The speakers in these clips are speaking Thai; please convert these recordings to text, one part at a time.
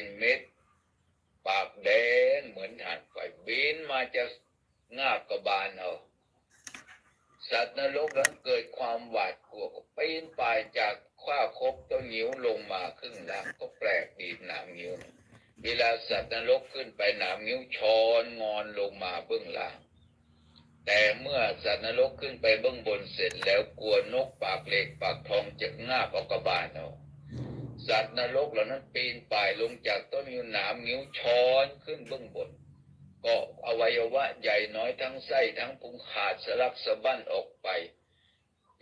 เป็นเม็ด ปากแดงเหมือนถ่านไฟบินมาจะงาบกระบาลเอาสัตว์นรกนั้นเกิดความหวาดกลัวก็ปีนป่ายจากขว้าคบต้นงิ้วลงมาครึ่งล่างก็แปลกดีหนามงิ้ว เวลาสัตว์นรกขึ้นไปหนามงิ้วชอนงอนลงมาเบื้องล่าง แต่เมื่อสัตว์นรกขึ้นไปเบื้องบนเสร็จแล้วกลัวนกปากเหล็กปากทองจะงาบเอากระบาลเอา สัตว์นรกเหล่านั้นปีนป่ายลงจากต้นงิ้วหนามงิ้วช้อนขึ้นเบื้องบนก็อวัยวะใหญ่น้อยทั้งไส้ทั้งพุงขาดสลักสะบั้นออกไป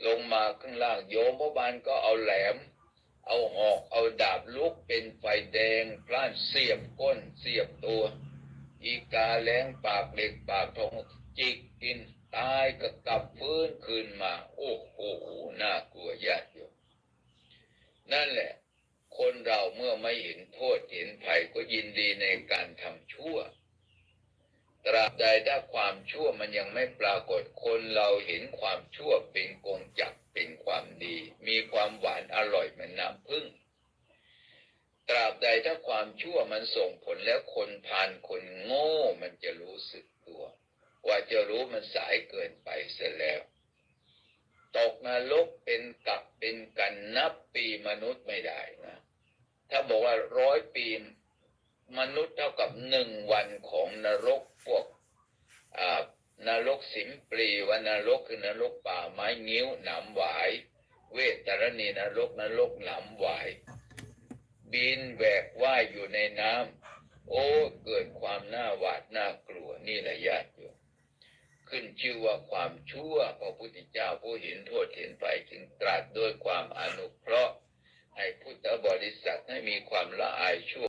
ลงมาข้างล่างโยมพบาลก็เอาแหลม เอาหอกเอาดาบลุกเป็นไฟแดงพล่านเสียบก้นเสียบตัว อีกาแล้งปากเหล็กปากทองจิกกินตายก็กลับฟื้นคืนมา โอ้โหน่ากลัวญาติโยมนั่นแหละ คนเราเมื่อไม่เห็นโทษเห็นภัยก็ยินดีในการทำชั่ว ตราบใดถ้าความชั่วมันยังไม่ปรากฏคนเราเห็นความชั่วเป็นกงจักรเป็นความดี มีความหวานอร่อยเหมือนน้ำผึ้งตราบใดถ้าความชั่วมันส่งผลแล้วคนพานคนโง่มันจะรู้สึกตัว ว่าจะรู้มันสายเกินไปเสียแล้ว ตกนรกเป็นกับเป็นกันนับปีมนุษย์ไม่ได้นะ ถ้าบอกว่าร้อยปีมนุษย์เท่ากับหนึ่งวันของนรกพวกนรกสิมปรีวานรกคือนรกป่าไม้งิ้วหนามหวาย เวตรณีนรกนรกหนามหวาย บินแหวกว่ายอยู่ในน้ำโอ้เกิดความน่าหวาดน่ากลัวนี่แหละญาติโยมขึ้นชื่อว่าความชั่วพระพุทธเจ้าผู้เห็นโทษเห็นไปจึงตรัสด้วยความอนุเคราะห์ ให้พุทธบริษัทให้ มีความละอายชั่ว